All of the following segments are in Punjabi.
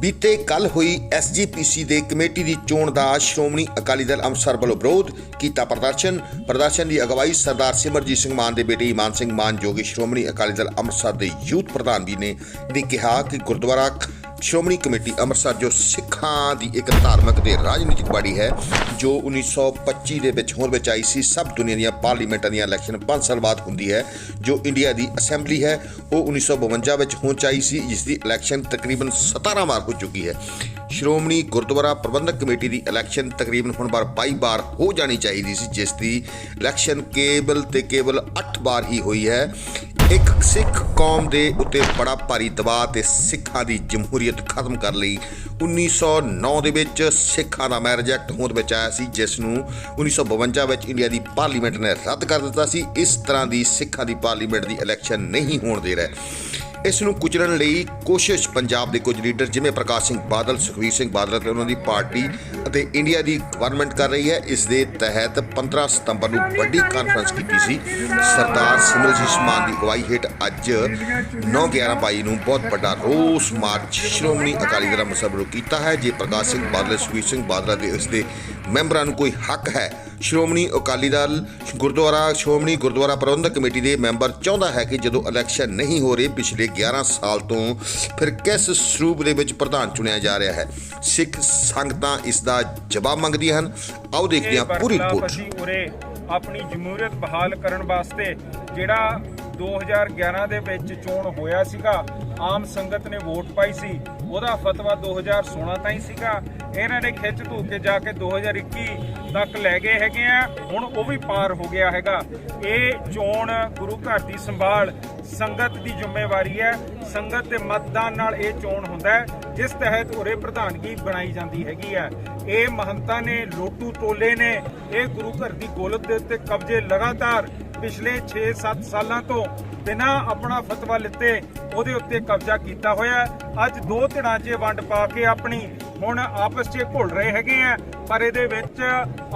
ਬੀਤੇ ਕੱਲ ਹੋਈ ਐਸਜੀਪੀਸੀ ਦੇ ਕਮੇਟੀ ਦੀ ਚੋਣ ਦਾ ਸ਼੍ਰੋਮਣੀ ਅਕਾਲੀ ਦਲ ਅੰਮ੍ਰਿਤਸਰ ਵੱਲੋਂ ਵਿਰੋਧ ਕੀਤਾ ਪ੍ਰਦਰਸ਼ਨ। ਪ੍ਰਦਰਸ਼ਨ ਦੀ ਅਗਵਾਈ ਸਰਦਾਰ ਸਿਮਰਜੀਤ ਸਿੰਘ ਮਾਨ ਦੇ ਬੇਟੇ ਇਮਾਨ ਸਿੰਘ ਮਾਨ ਜੋਗੀ ਸ਼੍ਰੋਮਣੀ ਅਕਾਲੀ ਦਲ ਅੰਮ੍ਰਿਤਸਰ ਦੇ ਯੂਥ ਪ੍ਰਧਾਨ ਵੀ ਨੇ। ਨੇ ਕਿਹਾ ਕਿ ਗੁਰਦੁਆਰਾ ਸ਼੍ਰੋਮਣੀ ਕਮੇਟੀ ਅੰਮ੍ਰਿਤਸਰ, ਜੋ ਸਿੱਖਾਂ ਦੀ ਇੱਕ ਧਾਰਮਿਕ ਤੇ ਰਾਜਨੀਤਿਕ ਬਾਡੀ ਹੈ, ਜੋ 1925 ਦੇ ਵਿੱਚ ਹੋਂਦ ਵਿੱਚ ਆਈ ਸੀ, ਸਭ ਦੁਨੀਆ ਦੀਆਂ ਪਾਰਲੀਮੈਂਟਾਂ ਦੀਆਂ ਇਲੈਕਸ਼ਨ 5 ਸਾਲ ਬਾਅਦ ਹੁੰਦੀ ਹੈ, ਜੋ ਇੰਡੀਆ ਦੀ ਅਸੈਂਬਲੀ ਹੈ, ਉਹ 1952 ਵਿੱਚ ਹੋਂਦ ਚ ਆਈ ਸੀ, ਜਿਸ ਦੀ ਇਲੈਕਸ਼ਨ ਤਕਰੀਬਨ 17 ਵਾਰ ਹੋ ਚੁੱਕੀ ਹੈ। ਸ਼੍ਰੋਮਣੀ ਗੁਰਦੁਆਰਾ ਪ੍ਰਬੰਧਕ ਕਮੇਟੀ ਦੀ ਇਲੈਕਸ਼ਨ ਤਕਰੀਬਨ ਹੁਣ ਵਾਰ 22 ਵਾਰ ਹੋ ਜਾਣੀ ਚਾਹੀਦੀ ਸੀ, ਜਿਸ ਦੀ ਇਲੈਕਸ਼ਨ ਕੇਵਲ ਤੇ ਕੇਵਲ 8 ਵਾਰ ਹੀ ਹੋਈ ਹੈ। ਇੱਕ ਸਿੱਖ ਕੌਮ ਦੇ ਉੱਤੇ ਬੜਾ ਭਾਰੀ ਦਬਾਅ ਤੇ ਸਿੱਖਾਂ ਦੀ ਜਮਹੂਰੀਅਤ ਖਤਮ ਕਰਨ ਲਈ। 1909 ਦੇ ਵਿੱਚ ਸਿੱਖਾਂ ਦਾ ਮੈਰਿਜ ਐਕਟ ਹੋਂਦ ਵਿੱਚ ਆਇਆ ਸੀ, ਜਿਸ ਨੂੰ 1952 ਵਿੱਚ ਇੰਡੀਆ ਦੀ ਪਾਰਲੀਮੈਂਟ ਨੇ ਰੱਦ ਕਰ ਦਿੱਤਾ ਸੀ। ਇਸ ਤਰ੍ਹਾਂ ਦੀ ਸਿੱਖਾਂ ਦੀ ਪਾਰਲੀਮੈਂਟ ਦੀ ਇਲੈਕਸ਼ਨ ਨਹੀਂ ਹੋਣ ਦੇ ਰਹੇ। ਇਸ ਨੂੰ ਕੁਚਲਣ ਲਈ ਕੋਸ਼ਿਸ਼ ਪੰਜਾਬ ਦੇ ਕੁਝ ਲੀਡਰ, ਜਿਵੇਂ ਪ੍ਰਕਾਸ਼ ਸਿੰਘ ਬਾਦਲ ਸੁਖਵੀਰ ਸਿੰਘ ਬਾਦਲ ਅਤੇ ਉਹਨਾਂ ਦੀ ਪਾਰਟੀ ਅਤੇ ਇੰਡੀਆ ਦੀ ਗਵਰਨਮੈਂਟ ਕਰ ਰਹੀ ਹੈ। ਇਸ ਦੇ ਤਹਿਤ 15 ਸਤੰਬਰ ਨੂੰ ਵੱਡੀ ਕਾਨਫਰੰਸ ਕੀਤੀ ਸੀ। ਸਰਦਾਰ ਸਿਮਰਜੀਤ ਮਾਨ ਦੀ ਅਗਵਾਈ ਹੇਠ ਅੱਜ 9/11/22 ਨੂੰ ਬਹੁਤ ਵੱਡਾ ਰੋਸ ਮਾਰਚ ਸ਼੍ਰੋਮਣੀ ਅਕਾਲੀ ਦਲ ਅੰਮ੍ਰਿਤਸਰ ਵੱਲੋਂ ਕੀਤਾ ਹੈ। ਜੇ ਪ੍ਰਕਾਸ਼ ਸਿੰਘ ਬਾਦਲ ਸੁਖਵੀਰ ਸਿੰਘ ਬਾਦਲ ਅਤੇ ਇਸ ਦੇ ਮੈਂਬਰਾਂ ਨੂੰ ਕੋਈ ਹੱਕ ਹੈ ਸ਼੍ਰੋਮਣੀ ਅਕਾਲੀ ਦਲ ਗੁਰਦੁਆਰਾ ਸ਼੍ਰੋਮਣੀ ਗੁਰਦੁਆਰਾ ਪ੍ਰਬੰਧਕ ਕਮੇਟੀ ਦੇ ਮੈਂਬਰ ਚਾਹੁੰਦਾ ਹੈ ਕਿ ਜਦੋਂ ਇਲੈਕਸ਼ਨ ਨਹੀਂ ਹੋ ਰਹੀ ਪਿਛਲੇ 11 ਸਾਲ ਤੋਂ ਫਿਰ ਕਿਸ ਸਰੂਪ ਦੇ ਵਿੱਚ ਪ੍ਰਧਾਨ ਚੁਣਿਆ ਜਾ ਰਿਹਾ ਹੈ? ਸਿੱਖ ਸੰਗਤਾਂ ਇਸ ਦਾ ਜਵਾਬ ਮੰਗਦੀਆਂ ਹਨ। ਆਓ ਦੇਖਦੇ ਹਾਂ ਪੂਰੀ ਰਿਪੋਰਟ। ਆਪਣੀ ਜਮਹੂਰੀਅਤ ਬਹਾਲ ਕਰਨ ਵਾਸਤੇ ਜਿਹੜਾ 2011 ਦੇ ਵਿੱਚ ਚੋਣ ਹੋਇਆ ਸੀਗਾ। ਆਮ ਸੰਗਤ ਨੇ ਵੋਟ ਪਾਈ ਸੀ। ਉਹਦਾ ਫਤਵਾ 2016 ਤਾਈਂ ਸੀਗਾ। ਇਹਨਾਂ ਨੇ ਖਿੱਚ ਧੂ ਕੇ ਜਾ ਕੇ 2021 ਤੱਕ ਲੈ ਗਏ ਹੈਗੇ ਆ। ਹੁਣ ਉਹ ਵੀ ਪਾਰ ਹੋ ਗਿਆ ਹੈਗਾ। ਇਹ ਚੋਣ ਗੁਰੂ ਘਰ ਦੀ ਸੰਭਾਲ, ਸੰਗਤ ਦੀ ਜ਼ਿੰਮੇਵਾਰੀ ਹੈ। ਸੰਗਤ ਦੇ ਮਤਦਾਨ ਨਾਲ ਇਹ ਚੋਣ ਹੁੰਦਾ ਹੈ, ਜਿਸ ਤਹਿਤ ਉਰੇ ਪ੍ਰਧਾਨਗੀ ਬਣਾਈ ਜਾਂਦੀ ਹੈਗੀ ਹੈ। ਇਹ ਮਹੰਤਾਂ ਨੇ, ਲੋਟੂ ਟੋਲੇ ਨੇ, ਇਹ ਗੁਰੂ ਘਰ ਦੀ ਗੋਲਕ ਦੇ ਉੱਤੇ ਕਬਜ਼ੇ ਲਗਾਤਾਰ ਪਿਛਲੇ 6-7 ਸਾਲਾਂ ਤੋਂ ਬਿਨਾਂ ਆਪਣਾ ਫਤਵਾ ਲਿੱਤੇ ਉਹਦੇ ਉੱਤੇ ਕਬਜ਼ਾ ਕੀਤਾ ਹੋਇਆ ਅੱਜ ਦੋ ਧਿਰਾਂ 'ਚ ਵੰਡ ਪਾ ਕੇ ਆਪਣੀ ਹੁਣ ਆਪਸ 'ਚ ਘੁਲ ਰਹੇ ਹੈਗੇ ਆ, ਪਰ ਇਹਦੇ ਵਿੱਚ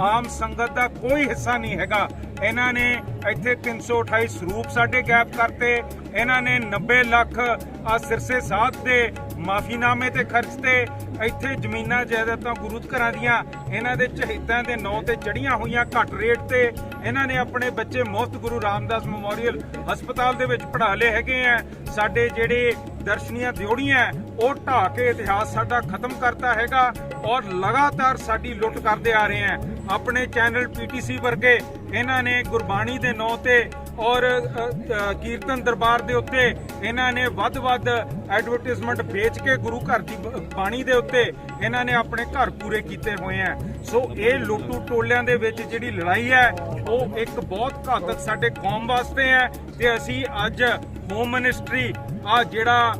ਆਮ ਸੰਗਤ ਦਾ ਕੋਈ ਹਿੱਸਾ ਨਹੀਂ ਹੈਗਾ। ਇਹਨਾਂ ਨੇ ਇੱਥੇ 328 ਸਰੂਪ ਸਾਡੇ ਗੈਪ ਕਰਤੇ। ਇਹਨਾਂ ਨੇ 90 ਲੱਖ ਆ ਸਿਰਸੇ ਸਾਧ ਦੇ ਮਾਫੀਨਾਮੇ ਤੇ ਖਰਚਤੇ ਇੱਥੇ ਜ਼ਮੀਨਾਂ ਜਾਇਦਾਦਾਂ ਗੁਰੂ ਘਰਾਂ ਦੀਆਂ, ਇਹਨਾਂ ਦੇ ਚਹੀਤਾਂ ਦੇ ਨਾਂ ਤੇ ਚੜੀਆਂ ਹੋਈਆਂ ਘੱਟ ਰੇਟ ਤੇ, ਇਹਨਾਂ ਨੇ ਆਪਣੇ ਬੱਚੇ ਮੁਫਤ ਗੁਰੂ ਰਾਮਦਾਸ ਮੈਮੋਰੀਅਲ ਹਸਪਤਾਲ ਦੇ ਵਿੱਚ ਪੜ੍ਹਾ ਲਏ ਹੈਗੇ ਆ। ਸਾਡੇ ਜਿਹੜੇ ਦਰਸ਼ਨੀਆਂ ਦਿਉੜੀਆਂ ਉਹ ਢਾਹ ਕੇ ਇਤਿਹਾਸ ਸਾਡਾ ਖਤਮ ਕਰਤਾ ਹੈਗਾ ਔਰ ਲਗਾਤਾਰ ਸਾਡੀ ਲੁੱਟ ਕਰਦੇ ਆ ਰਹੇ ਆ। ਆਪਣੇ ਚੈਨਲ ਪੀਟੀਸੀ ਵਰਗੇ ਇਹਨਾਂ ਨੇ ਗੁਰਬਾਣੀ ਦੇ ਨਾਂ ਤੇ ਔਰ ਕੀਰਤਨ ਦਰਬਾਰ ਦੇ ਉੱਤੇ ਇਹਨਾਂ ਨੇ ਵੱਧ-ਵੱਧ ਐਡਵਰਟਾਈਜ਼ਮੈਂਟ ਵੇਚ ਕੇ ਗੁਰੂ ਘਰ ਦੀ ਬਾਣੀ ਦੇ ਉੱਤੇ ਇਹਨਾਂ ਨੇ ਆਪਣੇ ਘਰ ਪੂਰੇ ਕੀਤੇ ਹੋਏ ਆ। ਸੋ ਇਹ ਲੁੱਟੂ ਟੋਲਿਆਂ ਦੇ ਵਿੱਚ ਜਿਹੜੀ ਲੜਾਈ ਹੈ, ਉਹ ਇੱਕ ਬਹੁਤ ਘਾਤਕ ਸਾਡੇ ਕੌਮ ਵਾਸਤੇ ਹੈ ਤੇ ਅਸੀਂ ਅੱਜ ਹੋਮ ਮਿਨਿਸਟਰੀ ਆ ਜਿਹੜਾ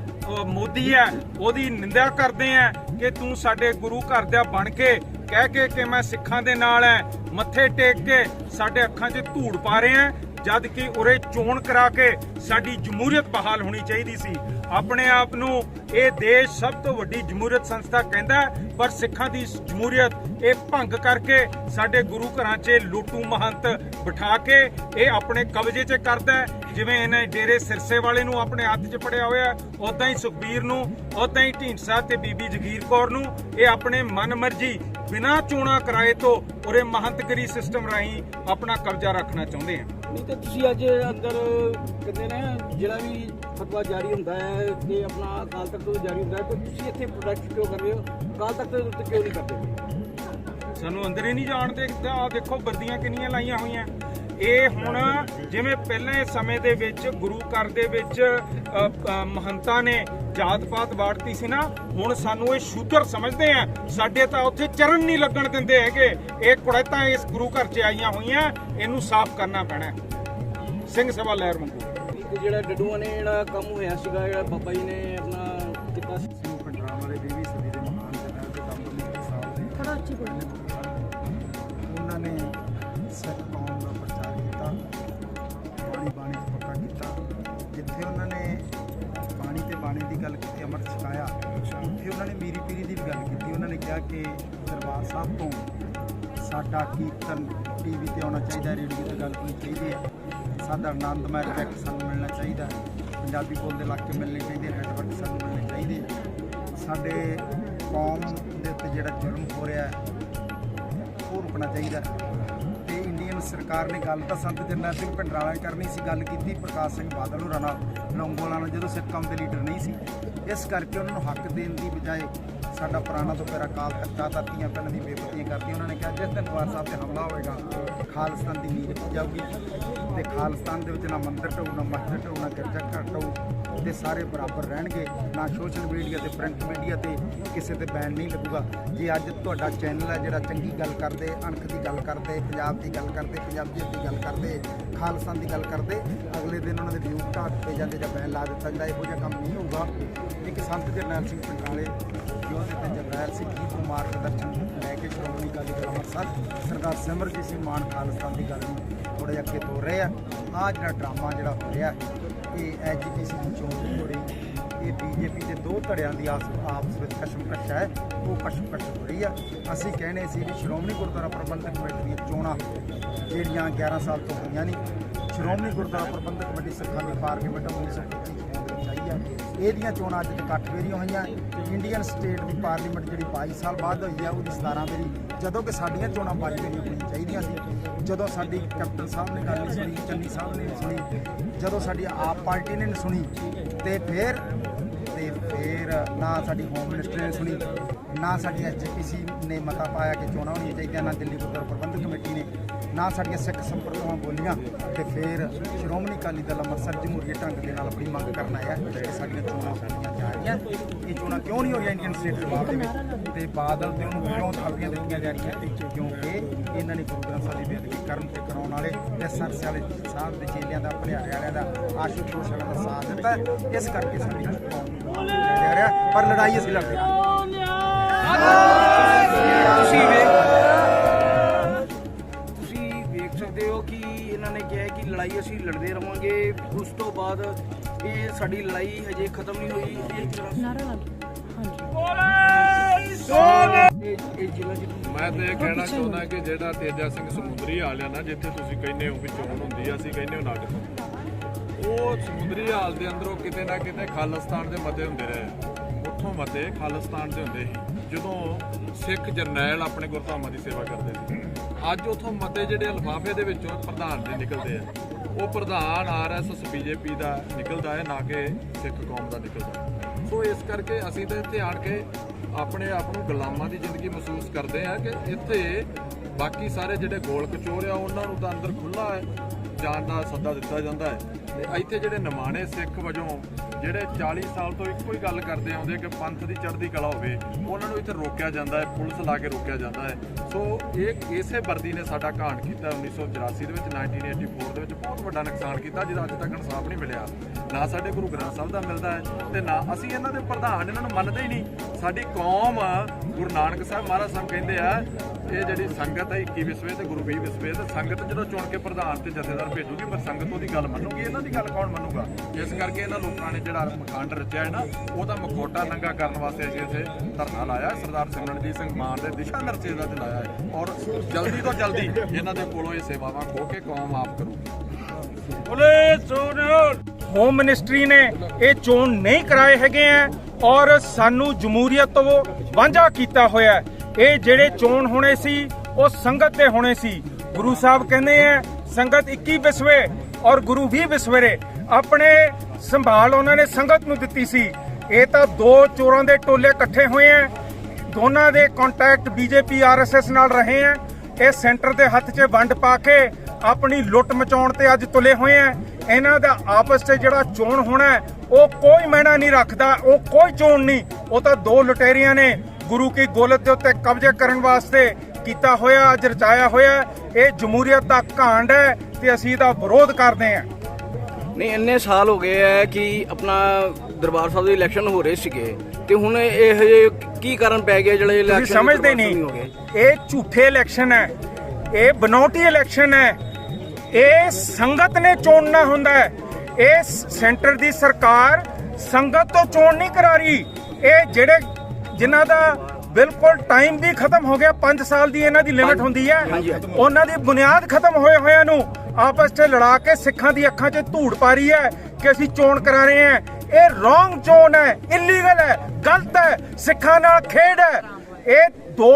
ਮੋਦੀ ਹੈ, ਉਹਦੀ ਨਿੰਦਿਆ ਕਰਦੇ ਆ ਕਿ ਤੂੰ ਸਾਡੇ ਗੁਰੂ ਘਰ ਦਾ ਬਣ ਕੇ ਕਹਿ ਕੇ ਕਿ ਮੈਂ ਸਿੱਖਾਂ ਦੇ ਨਾਲ ਐ, ਮੱਥੇ ਟੇਕ ਕੇ ਸਾਡੇ ਅੱਖਾਂ 'ਚ ਧੂੜ ਪਾ ਰਹੇ ਆ ਜਦ ਕਿ ਉਰੇ ਚੋਣ ਕਰਾ ਕੇ ਸਾਡੀ ਜਮਹੂਰੀਅਤ ਬਹਾਲ ਹੋਣੀ ਚਾਹੀਦੀ ਸੀ। ਆਪਣੇ ਆਪ ਨੂੰ ਇਹ ਦੇਸ਼ ਸਭ ਤੋਂ ਵੱਡੀ ਜਮਹੂਰੀਅਤ ਸੰਸਥਾ ਕਹਿੰਦਾ ਪਰ ਸਿੱਖਾਂ ਦੀ ਜਮਹੂਰੀਅਤ ਇਹ ਭੰਗ ਕਰਕੇ ਸਾਡੇ ਗੁਰੂ ਘਰਾਂ 'ਚ ਲੂਟੂ ਮਹੰਤ ਬਿਠਾ ਕੇ ਇਹ ਆਪਣੇ ਕਬਜ਼ੇ 'ਚ ਕਰਦਾ ਜਿਵੇਂ ਇਹਨੇ ਡੇਰੇ ਸਿਰਸੇ ਵਾਲੇ ਨੂੰ ਆਪਣੇ ਹੱਥ 'ਚ ਫੜਿਆ ਹੋਇਆ ਉਦਾਂ ਹੀ ਸੁਖਬੀਰ ਨੂੰ ਉਦਾਂ ਹੀ ਢੀਂਡਸਾ ਤੇ ਬੀਬੀ ਜਗੀਰ ਕੌਰ ਨੂੰ ਇਹ ਆਪਣੇ ਮਨਮਰਜ਼ੀ ਬਿਨਾਂ ਚੋਣਾਂ ਕਰਾਏ ਤੋਂ ਉਰੇ ਮਹੰਤਗਰੀ ਸਿਸਟਮ ਰਾਹੀਂ ਆਪਣਾ ਕਬਜ਼ਾ ਰੱਖਣਾ ਚਾਹੁੰਦੇ ਆ। ਨਹੀਂ, ਤੇ ਤੁਸੀਂ ਅੱਜ ਅੰਦਰ ਕਹਿੰਦੇ ਨੇ, ਜਿਹੜਾ ਵੀ ਫਤਵਾ ਜਾਰੀ ਹੁੰਦਾ ਹੈ ਤੇ ਆਪਣਾ ਅਕਾਲ ਤਖਤ ਤੋਂ ਜਾਰੀ ਹੁੰਦਾ ਹੈ, ਤੇ ਤੁਸੀਂ ਇੱਥੇ ਪ੍ਰੋਟੈਕਟ ਕਿਉਂ ਕਰ ਰਹੇ ਹੋ? ਅਕਾਲ ਤਖਤ ਦੇ ਉੱਤੇ ਕਿਉਂ ਨਹੀਂ ਕਰਦੇ? ਸਾਨੂੰ ਅੰਦਰ ਹੀ ਨਹੀਂ ਜਾਣ ਦੇ ਆ ਦੇਖੋ ਵਰਦੀਆਂ ਕਿੰਨੀਆਂ ਲਾਈਆਂ ਹੋਈਆਂ। ਇਹ ਹੁਣ ਜਿਵੇਂ ਪਹਿਲੇ ਸਮੇਂ ਦੇ ਵਿੱਚ ਗੁਰੂ ਘਰ ਦੇ ਵਿੱਚ ਮਹੰਤਾਂ ਨੇ ਜਾਤ ਪਾਤ ਵਾੜਤੀ ਸੀ ਨਾ ਹੁਣ ਸਾਨੂੰ ਇਹ ਸ਼ੂਦਰ ਸਮਝਦੇ ਆ। ਸਾਡੇ ਤਾਂ ਉੱਥੇ ਚਰਨ ਨਹੀਂ ਲੱਗਣ ਦਿੰਦੇ ਹੈਗੇ। ਇਹ ਕੁੜੈਤਾਂ ਇਸ ਗੁਰੂ ਘਰ 'ਚ ਆਈਆਂ ਹੋਈਆਂ ਇਹਨੂੰ ਸਾਫ਼ ਕਰਨਾ ਪੈਣਾ। ਸਿੰਘ ਸਭਾ ਲਹਿਰ ਮੰਗੂ ਜਿਹੜਾ ਡੱਡੂਆਂ ਨੇ ਜਿਹੜਾ ਕੰਮ ਹੋਇਆ ਸੀਗਾ ਜਿਹੜਾ ਬਾਬਾ ਜੀ ਨੇ ਆਪਣਾ ਕੀਤਾ ਸੀ। ਸਿੰਘ ਪੰਡਰਾਮ ਵਾਲੇ 20ਵੀਂ ਸਦੀ ਦੇ ਮਹਾਨ ਜਨਰਲ ਦੇ ਸਾਹਿਬ ਦੇ ਥੋੜਾ ਉੱਚੀ ਬੋਲੋ। ਸਾਡਾ ਕੀਰਤਨ ਟੀਵੀ ਤੇ ਆਉਣਾ ਚਾਹੀਦਾ, ਰੇਡੀਓ ਤੇ ਗੱਲ ਹੋਣੀ ਚਾਹੀਦੀ ਹੈ। ਸਾਡਾ ਆਨੰਦਮय ਇਫੈਕਟ ਸਾਨੂੰ ਮਿਲਣਾ ਚਾਹੀਦਾ ਪੰਜਾਬੀ ਬੋਲਦੇ ਇਲਾਕੇ ਮਿਲਣੇ ਚਾਹੀਦੇ ਨੈਟਵਰਕ ਸਾਨੂੰ ਮਿਲਣੇ ਚਾਹੀਦੇ ਸਾਡੇ ਕੌਮ ਦੇ ਉੱਤੇ ਜਿਹੜਾ ਜ਼ੁਲਮ ਹੋ ਰਿਹਾ ਹੈ, ਉਹ ਰੁਕਣਾ ਚਾਹੀਦਾ ਹੈ। ਤੇ ਇੰਡੀਅਨ ਸਰਕਾਰ ਨੇ ਗੱਲ ਤਾਂ ਸੰਤ ਜਰਨੈਲ ਸਿੰਘ ਭਿੰਡਰਾਂਵਾਲਾ ਨੇ ਕਰਨੀ ਸੀ, ਗੱਲ ਕੀਤੀ, ਪ੍ਰਕਾਸ਼ ਸਿੰਘ ਬਾਦਲ ਹੋਰਾਂ ਨਾਲ ਲੌਂਗੋਵਾਲਾ ਨਾਲ, ਜਦੋਂ ਸਿੱਖ ਕੌਮ ਦੇ ਲੀਡਰ ਨਹੀਂ ਸੀ। ਇਸ ਕਰਕੇ ਉਹਨਾਂ ਨੂੰ ਹੱਕ ਦੇਣ ਦੀ ਬਜਾਏ ਸਾਡਾ ਪੁਰਾਣਾ ਤੋਂ ਪਿਆਰਾ ਕਾਲ ਤੱਕਾ ਤਾਤੀਆਂ ਪਿੰਡ ਦੀ ਬੇਪਤੀਆਂ ਕਰਦੀ, ਉਹਨਾਂ ਨੇ ਕਿਹਾ ਜਿਸ ਦਿਨ ਦਰਬਾਰ ਸਾਹਿਬ ਤੇ ਹਮਲਾ ਹੋਏਗਾ, ਖਾਲਿਸਤਾਨ ਦੀ ਨੀਂਹ ਰੱਖੀ ਜਾਊਗੀ ਤੇ ਖਾਲਿਸਤਾਨ ਦੇ ਵਿੱਚ ਨਾ ਮੰਦਿਰ ਢਾਊ ਨਾ ਮਸਜਿਦ ਢਾਊ ਨਾ ਗਿਰਜਾ ਘਰ ਢਾਊ ਤੇ ਸਾਰੇ ਬਰਾਬਰ ਰਹਿਣਗੇ, ਨਾ ਸੋਸ਼ਲ ਮੀਡੀਆ ਤੇ ਪ੍ਰਿੰਟ ਮੀਡੀਆ ਤੇ ਕਿਸੇ ਤੇ ਬੈਨ ਨਹੀਂ ਲੱਗੂਗਾ। ਜੇ ਅੱਜ ਤੁਹਾਡਾ ਚੈਨਲ ਹੈ ਜਿਹੜਾ ਚੰਗੀ ਗੱਲ ਕਰਦੇ, ਅਣਖ ਦੀ ਗੱਲ ਕਰਦੇ, ਪੰਜਾਬ ਦੀ ਗੱਲ ਕਰਦੇ, ਪੰਜਾਬੀਅਤ ਦੀ ਗੱਲ ਕਰਦੇ ਖਾਲਸਾਨ ਦੀ ਗੱਲ ਕਰਦੇ, ਅਗਲੇ ਦਿਨ ਉਹਨਾਂ ਦੇ ਵਿਊ ਘਟਾ ਦਿੱਤੇ ਜਾਂਦੇ ਜਾਂ ਬੈਨ ਲਾ ਦਿੱਤਾ ਜਾਂਦਾ, ਇਹੋ ਜਿਹਾ ਕੰਮ ਨਹੀਂ ਹੋਊਗਾ। ਇੱਕ ਸੰਤ ਜਰਨੈਲ ਸਿੰਘ ਪਿੰਡਰਾਲੇ ਜੋ ਤੇ ਜਰਨੈਲ ਸਿੰਘ ਜੀ ਤੋਂ ਮਾਰਗਦਰਸ਼ਨ ਲੈ ਕੇ ਸ਼੍ਰੋਮਣੀ ਅਕਾਲੀ ਦਲ ਅੰਮ੍ਰਿਤਸਰ, ਸਰਦਾਰ ਸਿਮਰਜੀਤ ਸਿੰਘ ਮਾਨ ਖਾਲਸਤਾਨ ਦੀ ਗੱਲ ਨੂੰ ਥੋੜ੍ਹਾ ਜਿਹਾ ਅੱਗੇ ਤੋਰ ਰਹੇ ਆ। ਆਹ ਜਿਹੜਾ ਡਰਾਮਾ ਜਿਹੜਾ ਹੋ ਰਿਹਾ, ਇਹ ਐਜੂਕੇਸ਼ਨ ਦੀ ਚੋਣ ਨਹੀਂ ਹੋ ਰਹੀ ਇਹ ਬੀਜੇਪੀ ਦੇ ਦੋ ਧੜਿਆਂ ਦੀ ਆਸ- ਆਪਸ ਵਿੱਚ ਕਸ਼ਮਕਸ਼ ਹੈ। ਉਹ ਕਸ਼ਮਕਸ਼ ਹੋ ਰਹੀ ਆ। ਅਸੀਂ ਕਹਿੰਦੇ ਸੀ ਵੀ ਸ਼੍ਰੋਮਣੀ ਗੁਰਦੁਆਰਾ ਪ੍ਰਬੰਧਕ ਕਮੇਟੀ ਦੀਆਂ ਚੋਣਾਂ ਜਿਹੜੀਆਂ 11 ਸਾਲ ਤੋਂ ਹੋਈਆਂ ਨਹੀਂ, ਸ਼੍ਰੋਮਣੀ ਗੁਰਦੁਆਰਾ ਪ੍ਰਬੰਧਕ ਕਮੇਟੀ ਸਿੱਖਾਂ ਦੀ ਪਾਰਲੀਮੈਂਟ 1925 ਇਹਦੀਆਂ ਚੋਣਾਂ ਅੱਜ ਤੱਕ 8 ਵਾਰੀਆਂ ਹੋਈਆਂ। ਇੰਡੀਅਨ ਸਟੇਟ ਦੀ ਪਾਰਲੀਮੈਂਟ ਜਿਹੜੀ 22 ਸਾਲ ਬਾਅਦ ਹੋਈ ਆ, ਉਹਦੀ 17 ਵੇਰੀ ਜਦੋਂ ਕਿ ਸਾਡੀਆਂ ਚੋਣਾਂ 22 ਵਾਰੀ ਹੋਣੀਆਂ ਚਾਹੀਦੀਆਂ ਸੀ। ਜਦੋਂ ਸਾਡੀ ਕੈਪਟਨ ਸਾਹਿਬ ਨੇ ਗੱਲ ਨਹੀਂ ਸੁਣੀ, ਚੰਨੀ ਸਾਹਿਬ ਨੇ ਨਹੀਂ ਸੁਣੀ, ਜਦੋਂ ਸਾਡੀ ਆਪ ਪਾਰਟੀ ਨੇ ਨਹੀਂ ਸੁਣੀ, ਤੇ ਫਿਰ ਤੇ ਫਿਰ ਨਾ ਸਾਡੀ ਹੋਮ ਮਿਨਿਸਟਰ ਨੇ ਸੁਣੀ, ਨਾ ਸਾਡੀ ਐਸਜੀਪੀਸੀ ਨੇ ਮਤਾ ਪਾਇਆ ਕਿ ਚੋਣਾਂ ਹੋਣੀਆਂ ਚਾਹੀਦੀਆਂ, ਨਾ ਦਿੱਲੀ ਗੁਰਦੁਆਰਾ ਪ੍ਰਬੰਧਕ ਕਮੇਟੀ ਨਾ ਸਾਡੀਆਂ ਸਿੱਖ ਸੰਪਰਦਾਵਾਂ ਬੋਲੀਆਂ ਤੇ ਫਿਰ ਸ਼੍ਰੋਮਣੀ ਅਕਾਲੀ ਦਲ ਅੰਮ੍ਰਿਤਸਰ ਜਮਹੂਰੀ ਢੰਗ ਦੇ ਨਾਲ ਆਪਣੀ ਮੰਗ ਕਰਨ ਆਇਆ ਕਿ ਸਾਡੀਆਂ ਚੋਣਾਂ ਹੋਣੀਆਂ ਜਾ ਰਹੀਆਂ। ਇਹ ਚੋਣਾਂ ਕਿਉਂ ਨਹੀਂ ਹੋ ਰਹੀਆਂ ਇੰਡੀਅਨ ਸਟੇਟ ਜਵਾਬ ਦੇ ਵਿੱਚ? ਤੇ ਬਾਦਲ ਤੇ ਉਹਨੂੰ ਕਿਉਂ ਥਾਪੀਆਂ ਦਿੱਤੀਆਂ ਜਾ ਰਹੀਆਂ? ਕਿਉਂਕਿ ਇਹਨਾਂ ਨੇ ਗੁਰੂ ਗ੍ਰੰਥ ਸਾਹਿਬ ਦੀ ਬੇਅਦਬੀ ਕਰਨ ਤੇ ਕਰਾਉਣ ਵਾਲੇ ਤੇ ਸਰਸੇ ਵਾਲੇ ਸਾਹਿਬ ਦੇ ਚੇਲਿਆਂ ਦਾ ਭਲਿਆਰੇ ਵਾਲਿਆਂ ਦਾ, ਆਸ਼ੂਤੋਸ਼ ਵਾਲਿਆਂ ਦਾ ਸਾਥ ਦਿੱਤਾ ਇਸ ਕਰਕੇ ਸਾਡੀ ਕੌਮ ਜਾ ਰਿਹਾ। ਪਰ ਲੜਾਈ ਅਸੀਂ ਲੜਦੇ ਹਾਂ। ਤੁਸੀਂ ਵੇਖ ਲੜਾਈ ਅਸੀਂ ਲੜਦੇ ਰਵਾਂਗੇ। ਉਸ ਤੋਂ ਬਾਅਦ ਇਹ ਸਾਡੀ ਲੜਾਈ ਹਜੇ ਖਤਮ ਨਹੀਂ ਹੋਈ। ਇਹ ਜਿਹੜਾ ਨਾਰਾ ਲੱਗ ਹਾਂਜੀ। ਇਹ ਇਹ ਜ਼ਿਲ੍ਹਾ ਜਿਹਨੂੰ ਮੈਂ ਤੇ ਇਹ ਕਹਿਣਾ ਚਾਹੁੰਦਾ ਕਿ ਜਿਹੜਾ ਤੇਜਾ ਸਿੰਘ ਸਮੁੰਦਰੀ ਹਾਲ ਆ ਨਾ ਜਿੱਥੇ ਤੁਸੀਂ ਕਹਿੰਦੇ ਹੋ ਵੀ ਚੋਣ ਹੁੰਦੀ ਆ ਅਸੀਂ ਕਹਿੰਦੇ ਹੋ ਨਾਟਕ ਉਹ ਸਮੁੰਦਰੀ ਹਾਲ ਦੇ ਅੰਦਰੋਂ ਕਿਤੇ ਨਾ ਕਿਤੇ ਖਾਲਿਸਤਾਨ ਦੇ ਮਤੇ ਹੁੰਦੇ ਰਹੇ। ਉੱਥੋਂ ਮਤੇ ਖਾਲਿਸਤਾਨ ਦੇ ਹੁੰਦੇ ਸੀ। ਜਦੋਂ ਸਿੱਖ ਜਰਨੈਲ ਆਪਣੇ ਗੁਰਧਾਮਾਂ ਦੀ ਸੇਵਾ ਕਰਦੇ ਸੀ, ਅੱਜ ਉੱਥੋਂ ਮਤੇ ਜਿਹੜੇ ਲਿਫਾਫੇ ਦੇ ਵਿੱਚੋਂ ਪ੍ਰਧਾਨ ਦੇ ਨਿਕਲਦੇ ਆ। ਉਹ ਪ੍ਰਧਾਨ ਆਰਐਸਐਸ ਬੀਜੇਪੀ ਦਾ ਨਿਕਲਦਾ ਹੈ, ਨਾ ਕਿ ਸਿੱਖ ਕੌਮ ਦਾ ਨਿਕਲਦਾ ਸੋ ਇਸ ਕਰਕੇ ਅਸੀਂ ਤਾਂ ਇੱਥੇ ਆਣ ਕੇ ਆਪਣੇ ਆਪ ਨੂੰ ਗੁਲਾਮਾਂ ਦੀ ਜ਼ਿੰਦਗੀ ਮਹਿਸੂਸ ਕਰਦੇ ਆ ਕਿ ਇੱਥੇ ਬਾਕੀ ਸਾਰੇ ਜਿਹੜੇ ਗੋਲ ਕਚੋਰ ਆ, ਉਹਨਾਂ ਨੂੰ ਤਾਂ ਅੰਦਰ ਖੁੱਲਾ ਹੈ, ਜਾਣ ਦਾ ਸੱਦਾ ਦਿੱਤਾ ਜਾਂਦਾ ਹੈ। ਤੇ ਇੱਥੇ ਜਿਹੜੇ ਨਿਮਾਣੇ ਸਿੱਖ ਵਜੋਂ ਜਿਹੜੇ 40 ਸਾਲ ਤੋਂ ਇੱਕੋ ਹੀ ਗੱਲ ਕਰਦੇ ਆਉਂਦੇ ਕਿ ਪੰਥ ਦੀ ਚੜ੍ਹਦੀ ਕਲਾ ਹੋਵੇ, ਉਹਨਾਂ ਨੂੰ ਇੱਥੇ ਰੋਕਿਆ ਜਾਂਦਾ ਹੈ, ਪੁਲਿਸ ਲਾ ਕੇ ਰੋਕਿਆ ਜਾਂਦਾ ਹੈ। ਸੋ ਇਹ ਇਸੇ ਵਰਦੀ ਨੇ ਸਾਡਾ ਘਾਣ ਕੀਤਾ 1984 ਦੇ ਵਿੱਚ 1984 ਦੇ ਵਿੱਚ, ਬਹੁਤ ਵੱਡਾ ਨੁਕਸਾਨ ਕੀਤਾ, ਜਿਹਦਾ ਅੱਜ ਤੱਕ ਇਨਸਾਫ ਨਹੀਂ ਮਿਲਿਆ। ਨਾ ਸਾਡੇ ਗੁਰੂ ਗ੍ਰੰਥ ਸਾਹਿਬ ਦਾ ਮਿਲਦਾ ਹੈ ਤੇ ਨਾ ਅਸੀਂ ਇਹਨਾਂ ਦੇ ਪ੍ਰਧਾਨ, ਇਹਨਾਂ ਨੂੰ ਮੰਨਦੇ ਹੀ ਨਹੀਂ। ਸਾਡੀ ਕੌਮ, ਗੁਰੂ ਨਾਨਕ ਸਾਹਿਬ ਮਹਾਰਾਜ ਸਾਹਿਬ ਕਹਿੰਦੇ ਆ ਇਹ ਜਿਹੜੀ ਸੰਗਤ ਹੈ 21 ਵਿਸਵੇ ਤੇ ਗੁਰੂ 20 ਵਿਸਵੇ ਤੇ ਸੰਗਤ ਜਦੋਂ ਚੁਣ ਕੇ ਪ੍ਰਧਾਨ ਤੇ ਜਥੇਦਾਰ ਭੇਜੂਗੀ ਪਰ ਸੰਗਤ ਉਹਦੀ ਗੱਲ ਮੰਨੂਗੀ, ਇਹਨਾਂ ਦੀ ਗੱਲ ਕੌਣ ਮੰਨੂਗਾ? ਇਸ ਕਰਕੇ ਇਹਨਾਂ ਲੋਕਾਂ ਨੇ ਜਿਹੜਾ ਮਕਾਨ ਰਚਿਆ ਹੈ ਨਾ, ਉਹਦਾ ਮਖੌਟਾ ਨੰਗਾ ਕਰਨ ਵਾਸਤੇ ਅਸੀਂ ਇੱਥੇ ਧਰਨਾ ਲਾਇਆ ਸਰਦਾਰ ਸਿਮਰਨਜੀਤ ਸਿੰਘ ਮਾਨ ਦੇ ਦਿਸ਼ਾ ਨਿਰਦੇਸ਼ਾਂ ਤੇ ਲਾਇਆ ਹੈ। ਔਰ ਜਲਦੀ ਤੋਂ ਜਲਦੀ ਇਹਨਾਂ ਦੇ ਕੋਲੋਂ ਇਹ ਸੇਵਾਵਾਂ ਖੋ ਕੇ ਕੌਮ ਆਪ ਕਰੂਗੀ। ਹੋਮ ਮਿਨਿਸਟਰੀ ਨੇ ਇਹ ਚੋਣ ਨਹੀਂ ਕਰਾਏ ਹੈਗੇ ਆ ਔਰ ਸਾਨੂੰ ਜਮਹੂਰੀਅਤ ਤੋਂ ਵਾਂਝਾ ਕੀਤਾ ਹੋਇਆ ਹੈ। ਇਹ ਜਿਹੜੇ ਚੋਣ ਹੋਣੇ ਸੀ, ਉਹ ਸੰਗਤ ਦੇ ਹੋਣੇ ਸੀ। ਗੁਰੂ ਸਾਹਿਬ ਕਹਿੰਦੇ ਆ, ਸੰਗਤ 21 ਵਿਸਵੇ ਔਰ ਗੁਰੂ 20 ਵਿਸਵੇਰੇ ਆਪਣੇ ਸੰਭਾਲ ਉਹਨਾਂ ਨੇ ਸੰਗਤ ਨੂੰ ਦਿੱਤੀ ਸੀ। ਇਹ ਤਾਂ ਦੋ ਚੋਰਾਂ ਦੇ ਟੋਲੇ ਇਕੱਠੇ ਹੋਏ ਆ। ਦੋਨਾਂ ਦੇ ਕੰਟੈਕਟ ਬੀਜੇਪੀ ਆਰਐਸਐਸ ਨਾਲ ਰਹੇ ਆ। ਇਹ ਸੈਂਟਰ ਦੇ ਹੱਥ 'ਚ ਵੰਡ ਪਾ ਕੇ ਆਪਣੀ ਲੁੱਟ ਮਚਾਉਣ ਤੇ ਅੱਜ ਤੁਲੇ ਹੋਏ ਆ। ਇਹਨਾਂ ਦਾ ਆਪਸ 'ਚ ਜਿਹੜਾ ਚੋਣ ਹੋਣਾ, ਉਹ ਕੋਈ ਮੈਨਾ ਨਹੀਂ ਰੱਖਦਾ, ਉਹ ਕੋਈ ਚੋਣ ਨਹੀਂ। ਉਹ ਤਾਂ ਦੋ ਲੁਟੇਰੀਆਂ ਨੇ ਗੁਰੂ ਕੀ ਗੋਲਤ ਦੇ ਉੱਤੇ ਕਬਜ਼ੇ ਕਰਨ ਵਾਸਤੇ ਕੀਤਾ ਹੋਇਆ ਅੱਜ ਰਚਾਇਆ ਹੋਇਆ ਇਹ ਜਮਹੂਰੀਅਤ ਦਾ ਕਾਂਡ ਹੈ ਤੇ ਅਸੀਂ ਇਹਦਾ ਵਿਰੋਧ ਕਰਦੇ ਹਾਂ। ਨਹੀਂ ਇੰਨੇ ਸਾਲ ਹੋ ਗਏ ਹੈ ਕਿ ਆਪਣਾ ਦਰਬਾਰ ਸਾਹਿਬ ਦੇ ਇਲੈਕਸ਼ਨ ਹੋ ਰਹੇ ਸੀਗੇ ਤੇ ਹੁਣ ਇਹ ਕੀ ਕਾਰਨ ਪੈ ਗਿਆ ਜਿਹੜੇ ਤੁਸੀਂ ਇਲੈਕਸ਼ਨ ਸਮਝਦੇ ਨਹੀਂ। ਇਹ ਝੂਠੇ ਇਲੈਕਸ਼ਨ ਹੈ। ਇਹ ਬਨੌਟੀ ਇਲੈਕਸ਼ਨ ਹੈ। ਇਹ ਸੰਗਤ ਨੇ ਚੋਣਨਾ ਹੁੰਦਾ ਹੈ। ਇਹ ਸੈਂਟਰ ਦੀ ਸਰਕਾਰ ਸੰਗਤ ਤੋਂ ਚੋਣ ਨਹੀਂ ਕਰਾ ਰਹੀ। ਇਹ ਜਿਹੜੇ ਜਿਨ੍ਹਾਂ ਦਾ ਬਿਲਕੁਲ ਟਾਈਮ ਵੀ ਖਤਮ ਹੋ ਗਿਆ 5 ਸਾਲ ਦੀ ਇਹਨਾਂ ਦੀ ਲਿਮਿਟ ਹੁੰਦੀ ਹੈ। ਉਹਨਾਂ ਦੀ ਬੁਨਿਆਦ ਖਤਮ ਹੋਏ ਹੋਇਆਂ ਨੂੰ ਆਪਸ 'ਚ ਲੜਾ ਕੇ ਸਿੱਖਾਂ ਦੀ ਅੱਖਾਂ 'ਚ ਧੂੜ ਪਾ ਰਹੀ ਹੈ ਕਿ ਅਸੀਂ ਚੋਣ ਕਰਾ ਰਹੇ ਹਾਂ। ਇਹ ਰੋਂਗ ਚੋਣ ਹੈ ਇਲੀਗਲ ਹੈ ਗਲਤ ਹੈ ਸਿੱਖਾਂ ਨਾਲ ਖੇਡ ਹੈ। ਇਹ ਦੋ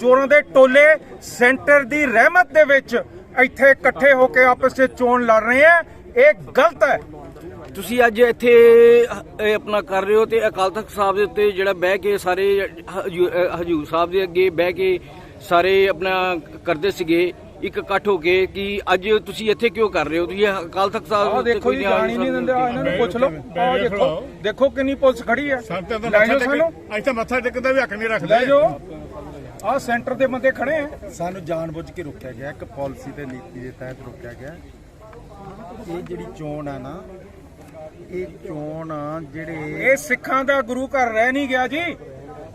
ਚੋਰਾਂ ਦੇ ਟੋਲੇ ਸੈਂਟਰ ਦੀ ਰਹਿਮਤ ਦੇ ਵਿੱਚ ਇੱਥੇ ਇਕੱਠੇ ਹੋ ਕੇ ਆਪਸ ਵਿੱਚ ਚੋਣ ਲੜ ਰਹੇ ਆ ਇਹ ਗਲਤ ਹੈ। ਤੁਸੀਂ ਅੱਜ ਇੱਥੇ ਇਹ ਆਪਣਾ ਕਰ ਰਹੇ ਹੋ ਤੇ ਅਕਾਲ ਤਖਤ ਸਾਹਿਬ ਦੇ ਉੱਤੇ ਜਿਹੜਾ ਬਹਿ ਕੇ ਸਾਰੇ ਹਜੂਰ ਸਾਹਿਬ ਦੇ ਅੱਗੇ ਬਹਿ ਕੇ ਸਾਰੇ ਆਪਣਾ ਕਰਦੇ ਸੀਗੇ ਇੱਕ ਇਕੱਠ ਹੋ ਕੇ ਕਿ ਅੱਜ ਤੁਸੀਂ ਇੱਥੇ ਕਿਉਂ ਕਰ ਰਹੇ ਹੋ? ਤੁਸੀਂ ਅਕਾਲ ਤਖਤ ਸਾਹਿਬ ਉੱਤੇ ਦੇਖੋ ਜੀ ਜਾਣ ਹੀ ਨਹੀਂ ਦਿੰਦੇ ਆਹ ਇਹਨਾਂ ਨੂੰ ਪੁੱਛ ਲਓ। ਆਹ ਦੇਖੋ ਦੇਖੋ ਕਿੰਨੀ ਪੁਲਿਸ ਖੜੀ ਹੈ। ਸੰਤਾਂ ਦਾ ਲੈ ਮੱਥਾ ਜਾਓ ਸਾਨੂੰ। ਟੇਕ ਇੱਥੇ ਮੱਥਾ ਟੇਕਣ ਦਾ ਵੀ ਹੱਕ ਨਹੀਂ ਰੱਖਦੇ। ਲੈ ਜਾਓ। ਆਹ ਸੈਂਟਰ ਦੇ ਬੰਦੇ ਖੜੇ ਆ ਸਾਨੂੰ ਜਾਣਬੁੱਝ ਕੇ ਰੋਕਿਆ ਗਿਆ ਇੱਕ ਪਾਲਿਸੀ ਤੇ ਨੀਤੀ ਦੇ ਤਹਿਤ ਰੋਕਿਆ ਗਿਆ। ਇਹ ਜਿਹੜੀ ਚੋਣ ਆ ਨਾ ਇਹ ਚੋਣ ਜਿਹੜੇ ਇਹ ਸਿੱਖਾਂ ਦਾ ਗੁਰੂ ਘਰ ਰਹਿ ਨਹੀਂ ਗਿਆ ਜੀ।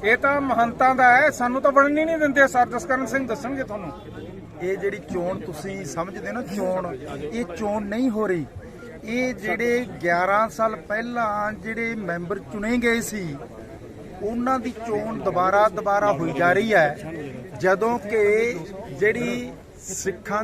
ਇਹ ਤਾਂ ਮਹੰਤਾਂ ਦਾ ਹੈ। ਸਾਨੂੰ ਤਾਂ ਹੀ ਨਹੀਂ ਦਿੰਦੇ। ਸਰ ਜਸਕਰਨ ਸਿੰਘ ਦੱਸਣਗੇ ਤੁਹਾਨੂੰ। ਇਹ ਜਿਹੜੀ ਚੋਣ ਤੁਸੀਂ ਸਮਝਦੇ ਨਾ ਚੋਣ ਇਹ ਚੋਣ ਨਹੀਂ ਹੋ ਰਹੀ। ਇਹ ਜਿਹੜੇ 11 ਸਾਲ ਪਹਿਲਾਂ ਜਿਹੜੇ ਮੈਂਬਰ ਚੁਣੇ ਗਏ ਸੀ ਉਹਨਾਂ ਦੀ ਚੋਣ ਦੁਬਾਰਾ ਦੁਬਾਰਾ ਹੋਈ ਜਾ ਰਹੀ ਹੈ। ਜਦੋਂ ਕਿ ਜਿਹੜੀ ਸਿੱਖਾਂ